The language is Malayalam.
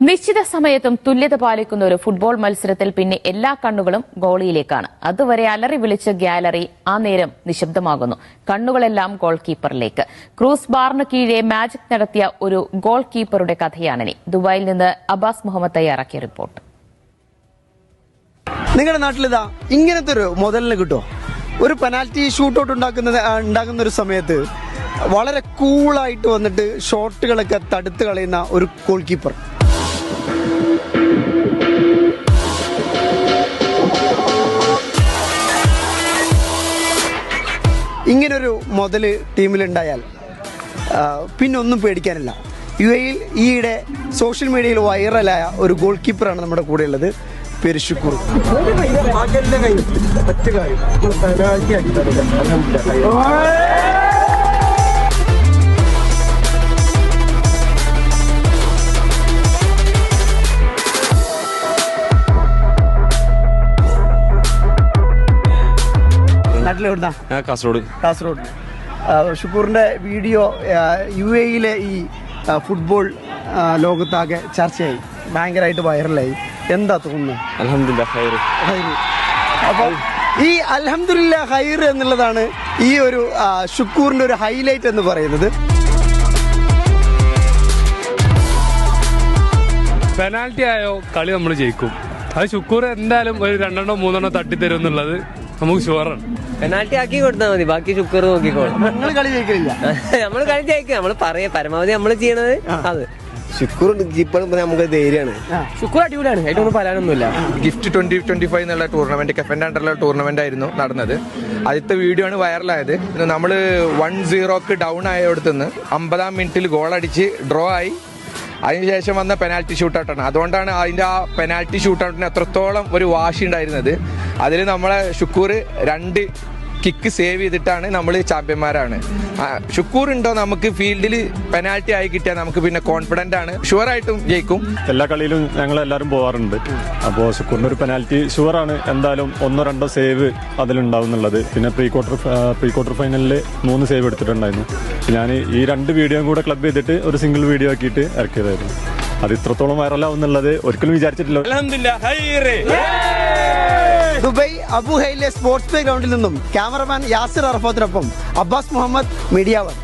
നിശ്ചിത സമയത്തും തുല്യത പാലിക്കുന്ന ഒരു ഫുട്ബോൾ മത്സരത്തിൽ പിന്നെ എല്ലാ കണ്ണുകളും ഗോളിയിലേക്കാണ്. അതുവരെ അലറി വിളിച്ച ഗ്യാലറി ആ നേരം നിശബ്ദമാകുന്നു. കണ്ണുകളെല്ലാം ഗോൾ കീപ്പറിലേക്ക് ക്രൂസ് ബാറിന് കീഴെ മാജിക് നടത്തിയ ഒരു ഗോൾ കീപ്പറുടെ കഥയാണിനി ദുബായിൽ നിന്ന് അബ്ബാസ് മുഹമ്മദ് തയ്യാറാക്കിയ റിപ്പോർട്ട്. നിങ്ങളുടെ നാട്ടിലിതാ ഇങ്ങനത്തെ ഒരു മുതലിന് കിട്ടുമോ ഒരു പെനാൽറ്റി ഷൂട്ടൗട്ട് ഉണ്ടാക്കുന്ന ഉണ്ടാകുന്ന ഒരു സമയത്ത് വളരെ കൂളായിട്ട് വന്നിട്ട് ഷോട്ടുകളൊക്കെ തടുത്ത് കളയുന്ന ഒരു ഗോൾ കീപ്പർ ഇങ്ങനൊരു മുതൽ ടീമിലുണ്ടായാൽ പിന്നെ ഒന്നും പേടിക്കാനില്ല. യു എയിൽ ഈയിടെ സോഷ്യൽ മീഡിയയിൽ വൈറലായ ഒരു ഗോൾ കീപ്പറാണ് നമ്മുടെ കൂടെയുള്ളത് പേര് ഷുക്കൂർ. നാട്ടിലെവിടുന്നാ ഞാൻ കാസർഗോഡ്. കാസർഗോഡ്. ഷുക്കൂറിന്റെ വീഡിയോ യു എയിലെ ഈ ഫുട്ബോൾ ലോകത്താകെ ചർച്ചയായി. ഭയങ്കരമായിട്ട് വൈറലായി. എന്താ തോന്നുന്നത്? അലഹമില്ല ഹൈറ് ഹൈറ്. അപ്പോൾ ഈ അലഹമില്ല ഹൈർ എന്നുള്ളതാണ് ഈ ഒരു ഷുക്കൂറിന്റെ ഒരു ഹൈലൈറ്റ് എന്ന് പറയുന്നത്. പെനാൽറ്റി ആയോ കളി നമ്മൾ ജയിക്കും. അത് ഷുക്കൂർ എന്തായാലും ഒരു രണ്ടെണ്ണോ മൂന്നെണ്ണോ തട്ടിത്തരും എന്നുള്ളത് നമുക്ക് ഷുവറാണ് പെനാൽറ്റി ആക്കി കൊടുത്താൽ മതി ബാക്കി ശുക്ർ നോക്കിക്കോളും. നമ്മൾ കളി ജയിക്കില്ല നമ്മൾ കളി ജയിക്കും നമ്മൾ പറയാ പരമാവധി നമ്മൾ ചെയ്യണത് അത്. ശുക്കൂർ നമുക്ക് ധൈര്യമാണ്. ശുക്ർ അടിപൊളിയാണ് അതിനൊന്നും പറയാനൊന്നുമില്ല. ഗിഫ്റ്റ് ട്വന്റി ട്വന്റി ഫൈവ് എന്നുള്ള ടൂർണമെന്റ് അണ്ടറിലുള്ള ടൂർണമെന്റ് ആയിരുന്നു നടന്നത്. ആദ്യത്തെ വീഡിയോ ആണ് വൈറലായത് നമ്മൾ വൺ സീറോക്ക് ഡൗൺ ആയടുത്തുനിന്ന് അമ്പതാം മിനിറ്റിൽ ഗോൾ അടിച്ച് ഡ്രോ ആയി. അതിനുശേഷം വന്ന പെനാൽറ്റി ഷൂട്ടൗട്ടാണ് അതുകൊണ്ടാണ് അതിന്റെ ആ പെനാൽറ്റി ഷൂട്ടൗട്ടിന് എത്രത്തോളം ഒരു വാശി ഉണ്ടായിരുന്നത്. അതിൽ നമ്മളെ ഷുക്കൂർ രണ്ട് കിക്ക് സേവ് ചെയ്തിട്ടാണ് നമ്മൾ ചാമ്പ്യന്മാരാണ്. ഷുക്കൂർ ഉണ്ടോ നമുക്ക് ഫീൽഡിൽ പെനാൽറ്റി ആയി കിട്ടിയാൽ നമുക്ക് പിന്നെ കോൺഫിഡന്റ് ആണ്. ഷുവർ ആയിട്ടും ജയിക്കും. എല്ലാ കളിയിലും ഞങ്ങൾ എല്ലാവരും പോകാറുണ്ട് അപ്പോൾ ഷുക്കൂറിന് ഒരു പെനാൽറ്റി ഷുവർ ആണ്. എന്തായാലും ഒന്നോ രണ്ടോ സേവ് അതിലുണ്ടാവും എന്നുള്ളത്. പിന്നെ പ്രീ ക്വാർട്ടർ പ്രീ ക്വാർട്ടർ ഫൈനലിൽ മൂന്ന് സേവ് എടുത്തിട്ടുണ്ടായിരുന്നു. ഞാൻ ഈ രണ്ട് വീഡിയോയും കൂടെ ക്ലബ് ചെയ്തിട്ട് ഒരു സിംഗിൾ വീഡിയോ ആക്കിയിട്ട് ഇറക്കിയതായിരുന്നു. അത് ഇത്രത്തോളം വൈറലാവും എന്നുള്ളത് ഒരിക്കലും വിചാരിച്ചിട്ടില്ല. അലഹമില്ല ദുബൈ അബുഹയിലെ സ്പോർട്സ് പ്ലേ ഗ്രൗണ്ടിൽ നിന്നും ക്യാമറമാൻ യാസിർ അറഫത്തിനൊപ്പം അബ്ബാസ് മുഹമ്മദ് മീഡിയ വൺ